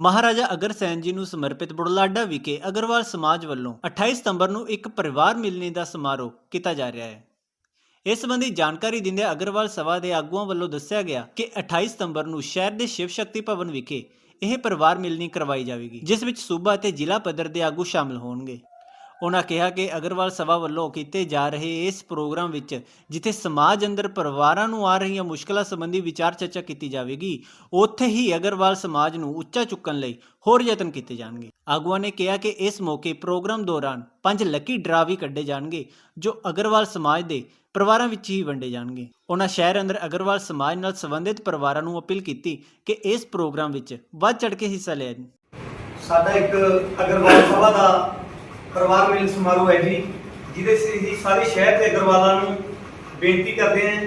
ਮਹਾਰਾਜਾ ਅਗਰਸੈਨ ਜੀ ਨੂੰ ਸਮਰਪਿਤ ਬੁੜਲਾਡਾ ਵਿਖੇ ਅਗਰਵਾਲ ਸਮਾਜ ਵੱਲੋਂ 28 ਸਤੰਬਰ ਨੂੰ ਇੱਕ ਪਰਿਵਾਰ ਮਿਲਣੀ ਦਾ ਸਮਾਰੋਹ ਕੀਤਾ ਜਾ ਰਿਹਾ ਹੈ। ਇਸ ਸੰਬੰਧੀ ਜਾਣਕਾਰੀ ਦਿੰਦੇ ਅਗਰਵਾਲ ਸਭਾ ਦੇ ਆਗੂਆਂ ਵੱਲੋਂ ਦੱਸਿਆ ਗਿਆ ਕਿ 28 ਸਤੰਬਰ ਨੂੰ ਸ਼ਹਿਰ ਦੇ ਸ਼ਿਵ ਸ਼ਕਤੀ ਭਵਨ ਵਿਖੇ ਇਹ ਪਰਿਵਾਰ ਮਿਲਣੀ ਕਰਵਾਈ ਜਾਵੇਗੀ, ਜਿਸ ਵਿੱਚ ਸੂਬਾ ਅਤੇ ਜ਼ਿਲ੍ਹਾ ਪੱਧਰ ਦੇ ਆਗੂ ਸ਼ਾਮਲ ਹੋਣਗੇ। ਉਹਨਾਂ ਕਿਹਾ ਕਿ ਅਗਰਵਾਲ ਸਭਾ ਵੱਲੋਂ ਕੀਤੇ ਜਾ ਰਹੇ ਇਸ ਪ੍ਰੋਗਰਾਮ ਵਿੱਚ, ਜਿੱਥੇ ਸਮਾਜ ਅੰਦਰ ਪਰਿਵਾਰਾਂ ਨੂੰ ਆ ਰਹੀਆਂ ਮੁਸ਼ਕਲਾਂ ਸੰਬੰਧੀ ਵਿਚਾਰ ਚਰਚਾ ਕੀਤੀ ਜਾਵੇਗੀ, ਉੱਥੇ ਹੀ ਅਗਰਵਾਲ ਸਮਾਜ ਨੂੰ ਉੱਚਾ ਚੁੱਕਣ ਲਈ ਹੋਰ ਯਤਨ ਕੀਤੇ ਜਾਣਗੇ। ਆਗੂਆਂ ਨੇ ਕਿਹਾ ਕਿ ਇਸ ਮੌਕੇ ਪ੍ਰੋਗਰਾਮ ਦੌਰਾਨ ਪੰਜ ਲੱਕੀ ਡਰਾ ਵੀ ਕੱਢੇ ਜਾਣਗੇ, ਜੋ ਅਗਰਵਾਲ ਸਮਾਜ ਦੇ ਪਰਿਵਾਰਾਂ ਵਿੱਚ ਹੀ ਵੰਡੇ ਜਾਣਗੇ। ਉਹਨਾਂ ਸ਼ਹਿਰ ਅੰਦਰ ਅਗਰਵਾਲ ਸਮਾਜ ਨਾਲ ਸੰਬੰਧਿਤ ਪਰਿਵਾਰਾਂ ਨੂੰ ਅਪੀਲ ਕੀਤੀ ਕਿ ਇਸ ਪ੍ਰੋਗਰਾਮ ਵਿੱਚ ਵੱਧ ਚੜ ਕੇ ਹਿੱਸਾ ਲੈਣ ਸਾਡਾ ਇੱਕ ਅਗਰਵਾਲ ਸਭਾ ਦਾ ਪਰਿਵਾਰ ਮਿਲਨ ਸਮਾਰੋਹ ਹੈ ਜੀ ਜਿਹਦੇ ਸੇ ਅਸੀਂ ਸਾਰੇ ਸ਼ਹਿਰ ਦੇ ਅਗਰਵਾਲਾਂ ਨੂੰ ਬੇਨਤੀ ਕਰਦੇ ਹਾਂ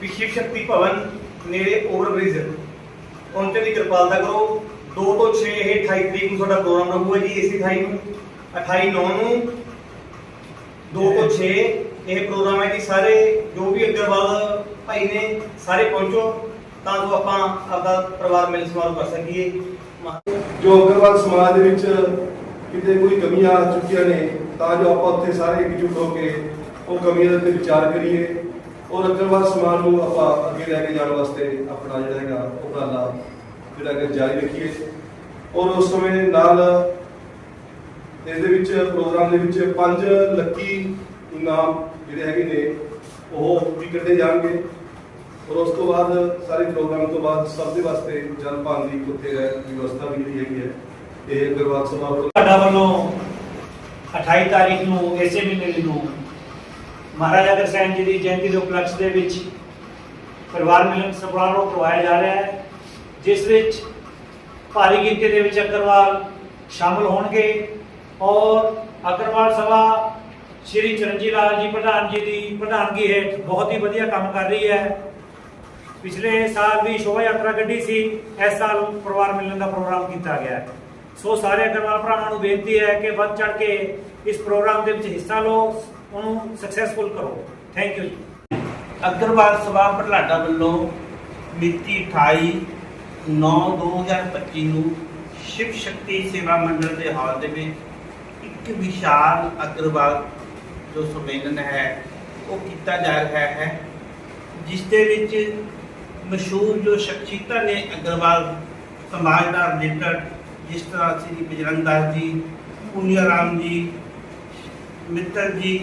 ਕਿ ਸ਼ਿਵ ਸ਼ਕਤੀ ਭਵਨ ਨੇੜੇ ਓਵਰਬ੍ਰਿਜ ਪਹੁੰਚਣ ਦੀ ਕਿਰਪਾਲਤਾ ਕਰੋ। 2 ਤੋਂ 6 ਇਹ 28 ਤਰੀਕ ਨੂੰ ਸਾਡਾ ਪ੍ਰੋਗਰਾਮ ਰਹੂਗਾ ਜੀ ਇਸੇ 28 ਨੂੰ। 28 9 ਨੂੰ 2 ਤੋਂ 6 ਇਹ ਪ੍ਰੋਗਰਾਮ ਹੈ ਜੀ ਸਾਰੇ ਜੋ ਵੀ ਅਗਰਵਾਲ ਭਾਈ ਨੇ ਸਾਰੇ ਪਹੁੰਚੋ ਤਾਂ ਜੋ ਆਪਾਂ ਆਪਦਾ ਪਰਿਵਾਰ ਮਿਲਨ ਸਮਾਰੋਹ ਕਰ ਸਕੀਏ। ਜੋ ਅਗਰਵਾਲ ਸਮਾਜ ਦੇ ਵਿੱਚ ਕਿਤੇ ਕੋਈ ਕਮੀਆਂ ਆ ਚੁੱਕੀਆਂ ਨੇ, ਤਾਂ ਜੋ ਆਪਾਂ ਉੱਥੇ ਸਾਰੇ ਇਕਜੁੱਟ ਹੋ ਕੇ ਉਹ ਕਮੀਆਂ ਦੇ ਉੱਤੇ ਵਿਚਾਰ ਕਰੀਏ ਔਰ ਅਗਰਵਾਲ ਸਮਾਜ ਨੂੰ ਆਪਾਂ ਅੱਗੇ ਲੈ ਕੇ ਜਾਣ ਵਾਸਤੇ ਆਪਣਾ ਜਿਹੜਾ ਹੈਗਾ ਉਪਰਾਲਾ ਜਿਹੜਾ ਕਿ ਜਾਰੀ ਰੱਖੀਏ। ਔਰ ਉਸ ਸਮੇਂ ਨਾਲ ਇਸ ਦੇ ਵਿੱਚ ਪ੍ਰੋਗਰਾਮ ਦੇ ਵਿੱਚ ਪੰਜ ਲੱਕੀ ਇਨਾਮ ਜਿਹੜੇ ਹੈਗੇ ਨੇ, ਉਹ ਵੀ ਕੱਢੇ ਜਾਣਗੇ। ਔਰ ਉਸ ਤੋਂ ਬਾਅਦ ਸਾਰੇ ਪ੍ਰੋਗਰਾਮ ਤੋਂ ਬਾਅਦ ਸਭ ਦੇ ਵਾਸਤੇ ਜਲ ਪਾਣ ਦੀ ਉੱਥੇ ਵਿਵਸਥਾ ਵੀ ਜਿਹੜੀ ਹੈਗੀ ਹੈ। ਇਹ ਅਗਰਵਾਲ ਸਭਾ ਵੱਲੋਂ ਸਾਡਾ ਵੱਲੋਂ 28 ਤਾਰੀਖ ਨੂੰ ਇਸੇ ਮਹੀਨੇ ਨੂੰ ਮਹਾਰਾਜਾ ਅਗਰਸੈਨ ਜੀ ਦੀ ਜਯੰਤੀ ਦੇ ਉਪਲਕਸ਼ ਦੇ ਵਿੱਚ ਪਰਿਵਾਰ ਮਿਲਨ ਸਮਾਰੋਹ ਕਰਵਾਇਆ ਜਾ ਰਿਹਾ ਹੈ, ਜਿਸ ਵਿੱਚ ਭਾਰੀ ਗਿਣਤੀ ਦੇ ਵਿੱਚ ਅਗਰਵਾਲ ਸ਼ਾਮਲ ਹੋਣਗੇ ਔਰ ਅਗਰਵਾਲ ਸਭਾ ਸ਼੍ਰੀ ਚਰਨਜੀ ਲਾਲ ਜੀ ਪ੍ਰਧਾਨ ਜੀ ਦੀ ਪ੍ਰਧਾਨਗੀ ਹੇਠ ਬਹੁਤ ਹੀ ਵਧੀਆ ਕੰਮ ਕਰ ਰਹੀ ਹੈ। ਪਿਛਲੇ ਸਾਲ ਵੀ ਸ਼ੋਭਾ ਯਾਤਰਾ ਕੱਢੀ ਸੀ, ਇਸ ਸਾਲ ਪਰਿਵਾਰ ਮਿਲਣ ਦਾ ਪ੍ਰੋਗਰਾਮ ਕੀਤਾ ਗਿਆ ਹੈ। ਸੋ ਸਾਰੇ ਅਗਰਵਾਲ ਭਰਾਵਾਂ ਨੂੰ ਬੇਨਤੀ ਹੈ ਕਿ ਵੱਧ ਚੜ ਕੇ ਇਸ ਪ੍ਰੋਗਰਾਮ ਦੇ ਵਿੱਚ ਹਿੱਸਾ ਲਓ, ਉਹਨੂੰ ਸਕਸੈਸਫੁਲ ਕਰੋ। ਥੈਂਕ ਯੂ ਜੀ। ਅਗਰਵਾਲ ਸਭਾ ਬਰਲਾਡਾ ਵੱਲੋਂ ਮਿਤੀ 28 9 2025 ਨੂੰ ਸ਼ਿਵ ਸ਼ਕਤੀ ਸੇਵਾ ਮੰਡਲ ਦੇ ਹਾਲ ਦੇ ਵਿੱਚ ਇੱਕ ਵਿਸ਼ਾਲ ਅਗਰਵਾਲ ਜੋ ਸੰਮੇਲਨ ਹੈ, ਉਹ ਕੀਤਾ ਜਾ ਰਿਹਾ ਹੈ, ਜਿਸ ਦੇ ਵਿੱਚ ਮਸ਼ਹੂਰ ਜੋ ਸ਼ਖਸੀਅਤਾਂ ਨੇ ਅਗਰਵਾਲ ਸਮਾਜ ਨਾਲ ਰਿਲੇਟਡ ਜਿਸ ਤਰ੍ਹਾਂ ਸ੍ਰੀ ਬਜਰੰਗ ਦਾਸ ਜੀ, ਪੁਨੀਆ ਰਾਮ ਜੀ ਮਿੱਤਰ ਜੀ,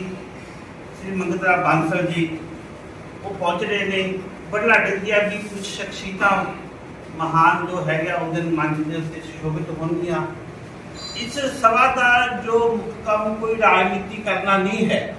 ਸ੍ਰੀ ਮੰਗਤਰਾ ਬਾਂਸਲ ਜੀ, ਉਹ ਪਹੁੰਚ ਰਹੇ ਨੇ। ਬੜਾ ਦੀਆਂ ਵੀ ਕੁਝ ਸ਼ਖਸੀਅਤਾਂ ਮਹਾਨ ਜੋ ਹੈਗਾ ਉਹ ਦਿਨ ਮੰਚ ਦੇ ਉੱਤੇ ਸ਼ੋਭਿਤ ਹੋਣਗੀਆਂ। ਇਸ ਸਭਾ ਦਾ ਜੋ ਮੁੱਖ ਕੰਮ ਕੋਈ ਰਾਜਨੀਤੀ ਕਰਨਾ ਨਹੀਂ ਹੈ